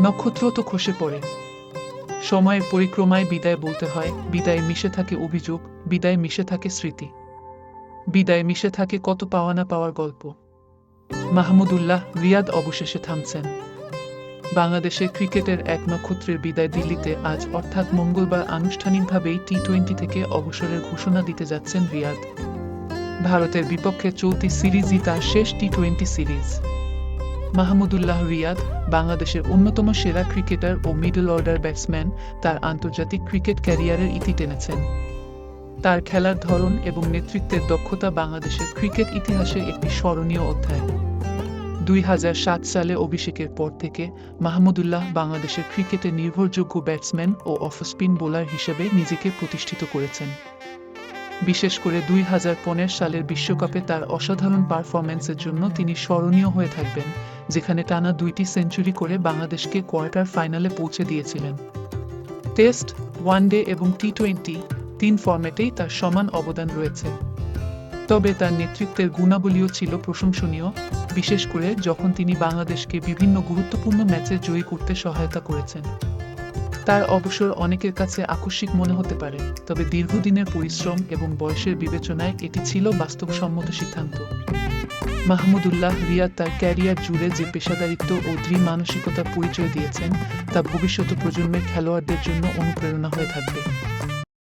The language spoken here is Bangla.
নক্ষত্র তো খসে পড়ে। সময়ের পরিক্রমায় বিদায় বলতে হয়, বিদায় মিশে থাকে অভিযোগ, বিদায় মিশে থাকে স্মৃতি। বিদায় মিশে থাকে কত পাওয়া না পাওয়ার গল্প। মাহমুদুল্লাহ রিয়াদ অবশেষে থামছেন। বাংলাদেশের ক্রিকেটের এক নক্ষত্রের বিদায় দিল্লিতে আজ অর্থাৎ মঙ্গলবার আনুষ্ঠানিকভাবেই টি টোয়েন্টি থেকে অবসরের ঘোষণা দিতে যাচ্ছেন রিয়াদ। ভারতের বিপক্ষে চলতি সিরিজই তার শেষ T twenty series. Mahmudullah Riyad বাংলাদেশের অন্যতম সেরা ক্রিকেটার ও মিডল অর্ডার ব্যাটসম্যান, তার আন্তর্জাতিক ক্রিকেট ক্যারিয়ারের ইতি টেনেছেন। তার খেলার ধরন এবং নেতৃত্বের দক্ষতা বাংলাদেশের ক্রিকেট ইতিহাসের একটি স্মরণীয় অধ্যায়। দুই হাজার সাত সালে অভিষেকের পর থেকে মাহমুদুল্লাহ বাংলাদেশের ক্রিকেটে নির্ভরযোগ্য ব্যাটসম্যান ও অফ স্পিন বোলার হিসেবে নিজেকে প্রতিষ্ঠিত করেছেন। বিশেষ করে দুই হাজার পনেরো সালের বিশ্বকাপে তার অসাধারণ পারফরম্যান্সের জন্য তিনি স্মরণীয় হয়ে থাকবেন, যেখানে টানা দুইটি সেঞ্চুরি করে বাংলাদেশকে কোয়ার্টার ফাইনালে পৌঁছে দিয়েছিলেন। টেস্ট ওয়ানডে এবং টি টোয়েন্টি তিন ফরম্যাটেই তার সমান অবদান রয়েছে। তবে তার নেতৃত্বের গুণাবলীও ছিল প্রশংসনীয়, বিশেষ করে যখন তিনি বাংলাদেশকে বিভিন্ন গুরুত্বপূর্ণ ম্যাচে জয়ী করতে সহায়তা করেছেন। তার অবসর অনেকের কাছে আকস্মিক মনে হতে পারে, তবে দীর্ঘদিনের পরিশ্রম এবং বয়সের বিবেচনায় এটি ছিল বাস্তবসম্মত সিদ্ধান্ত। মাহমুদুল্লাহ রিয়া তার ক্যারিয়ার জুড়ে যে পেশাদারিত্ব ও দৃঢ় মানসিকতার পরিচয় দিয়েছেন, তা ভবিষ্যৎ প্রজন্মের খেলোয়াড়দের জন্য অনুপ্রেরণা হয়ে থাকবে।